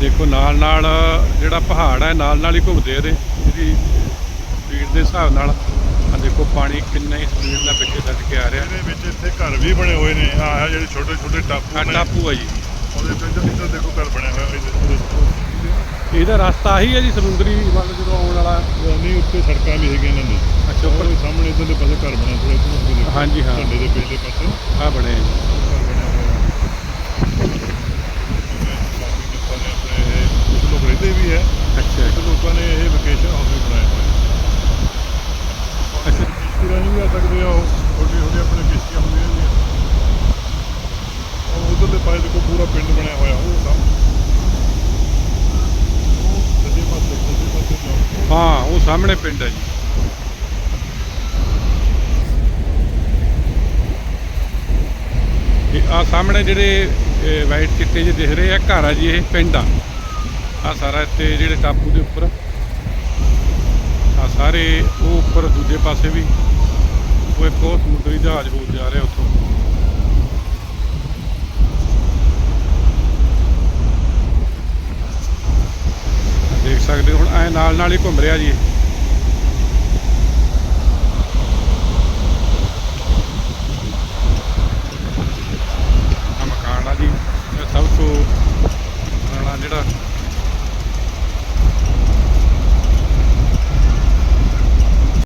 ਦੇਖੋ ਨਾਲ ਨਾਲ ਜਿਹੜਾ ਪਹਾੜ ਹੈ ਨਾਲ ਨਾਲ ਹੀ ਘੁੰਮਦੇ ਇਹਦੇ ਇਹਦੀ ਸਪੀਡ ਦੇ ਹਿਸਾਬ ਨਾਲ। ਆ ਦੇਖੋ ਪਾਣੀ ਕਿੰਨਾ ਸਪੀਡ ਨਾਲ ਪਿੱਛੇ ਛੱਡ ਕੇ ਆ ਰਿਹਾ। ਇਹਦੇ ਵਿੱਚ ਇੱਥੇ ਘਰ ਵੀ ਬਣੇ ਹੋਏ ਨੇ। ਆਹ ਜਿਹੜੇ ਛੋਟੇ ਛੋਟੇ ਟਾਪੂ ਆ ਨੇ ਟਾਪੂ ਆ ਜੀ। ਉਹਦੇ ਵਿੱਚ ਇੱਧਰ ਦੇਖੋ ਘਰ ਬਣਿਆ ਹੋਇਆ ਇਹਦੇ- ਇਹਦੇ- ਰਸਤਾ ਆਹੀ ਹੈ ਜੀ ਸਮੁੰਦਰੀ ਵੱਲ ਜਦੋਂ ਆਉਣ ਵਾਲਾ। ਨਹੀਂ ਉੱਤੇ ਸੜਕਾਂ ਵੀ ਹੈਗੀਆਂ ਇਹਨਾਂ ਦੀ ਅੱਛਾ ਉੱਪਰ ਸਾਹਮਣੇ ਇਧਰਲੇ ਪਾਸੇ ਘਰ ਬਣਿਆ ਥੋੜਾ ਨੂੰ ਹਾਂਜੀ, ਹਾਂ। ਝੰਡੇ ਦੇ ਪਿਛਲੇ ਪਾਸੇ। ਆ ਬਣੇ ਆ ਜੀ। ਘਰ ਬਣਿਆ ਹੋਇਆ ਕਾਫੀ ਲੋਕਾਂ ਨੇ ਆਪਣੇ ਇਹ ਕੁਝ ਲੋਕ ਰਹਿੰਦੇ ਵੀ ਹੈ ਅੱਛਾ ਕੁਝ ਲੋਕਾਂ ਨੇ ਇਹ ਵਕੇਸ਼ਨ ਹਾਊਸ ਵੀ ਬਣਾਏ ਹੋਏ ਅੱਛਾ ਕਿਸ਼ਤੀ ਰਾਹੀਂ ਵੀ ਆ ਸਕਦੇ ਆ ਉਹ ਛੋਟੀ ਛੋਟੀ ਆਪਣੇ ਕਿਸ਼ਤੀਆਂ ਹੁੰਦੀਆਂ ਨੇ ਉਹ ਉਧਰਲੇ ਪਾਸੇ ਦੇਖੋ, ਪੂਰਾ ਪਿੰਡ ਬਣਿਆ ਹੋਇਆ ਉਹ ਸਭ। ਸੱਜੇ ਪਾਸੇ ਸੱਜੇ ਪਾਸੇ ਜਾਓ। ਹਾਂ, ਉਹ ਸਾਹਮਣੇ ਪਿੰਡ ਹੈ ਜੀ। ਇਹ ਆ ਸਾਹਮਣੇ ਜਿਹੜੇ ਵਾਈਟ ਚਿੱਟੇ ਜਿਹੇ ਦਿਖ ਰਹੇ ਆ, ਘਰ ਆ ਜੀ ਇਹ ਪਿੰਡ ਆ। ਆ ਸਾਰਾ ਇੱਥੇ ਜਿਹੜੇ ਟਾਪੂ ਦੇ ਉੱਪਰ ਆ। ਸਾਰੇ ਉਹ ਉੱਪਰ ਦੂਜੇ ਪਾਸੇ ਵੀ। ਉਹ ਇੱਕ ਉਹ ਸਮੁੰਦਰੀ ਜਹਾਜ਼ ਹੋ ਜਾ ਰਿਹਾ ਉੱਥੋਂ। ਹੁਣ ਐ ਨਾਲ ਨਾਲ ਹੀ ਘੁੰਮ ਰਿਹਾ ਜੀ। ਆ ਮਕਾਨ ਆ ਜੀ ਸਭ ਤੋਂ